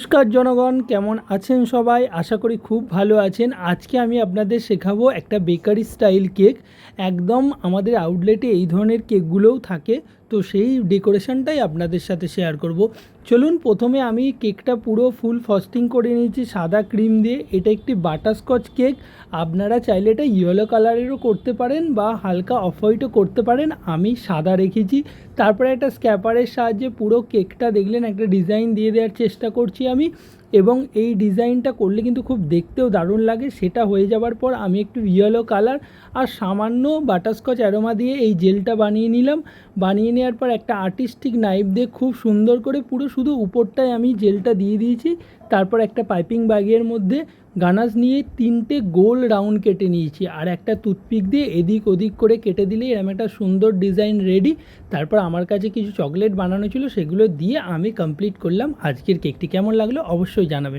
নমস্কার জনগণ, কেমন আছেন সবাই? আশা করি খুব ভালো আছেন। আজকে আমি আপনাদের শেখাবো একটা বেকারি স্টাইল কেক। একদম আমাদের আউটলেটে এই ধরনের কেকগুলোও থাকে। তো সেই ডেকোরেশনটাই আপনাদের সাথে শেয়ার করব। চলুন প্রথমে আমি কেকটা পুরো ফুল ফস্টিং করে নিয়েছি, সাদা ক্রিম দিয়ে। এটা একটি বাটারস্কচ কেক। আপনারা চাইলে এটা ইয়েলো কালারেরও করতে পারেন বা হালকা অফ হোয়াইটও করতে পারেন। আমি সাদা রেখেছি। তারপরে একটা স্ক্যাপারের সাহায্যে পুরো কেকটা দেখলেন, একটা ডিজাইন দিয়ে দেওয়ার চেষ্টা করছি আমি। এবং এই ডিজাইনটা করলে কিন্তু খুব দেখতেও দারুণ লাগে। সেটা হয়ে যাওয়ার পর আমি একটু ইয়েলো কালার আর সামান্য বাটারস্কচ অ্যারোমা দিয়ে এই জেলটা বানিয়ে নিলাম। বানিয়ে নেওয়ার পর একটা আর্টিস্টিক নাইফ দিয়ে খুব সুন্দর করে পুরো শুধু উপরটায় আমি জেলটা দিয়ে দিয়েছি। তারপর একটা পাইপিং বাগিয়ের মধ্যে গানাস নিয়ে তিনটে গোল রাউন্ড কেটে নিয়েছি। আর একটা টুথপিক দিয়ে এদিক ওদিক করে কেটে দিলে এরম একটা সুন্দর ডিজাইন রেডি। তারপর আমার কাছে কিছু চকলেট বানানো ছিল, সেগুলো দিয়ে আমি কমপ্লিট করলাম। আজকের কেকটি কেমন লাগল অবশ্যই জানাবেন।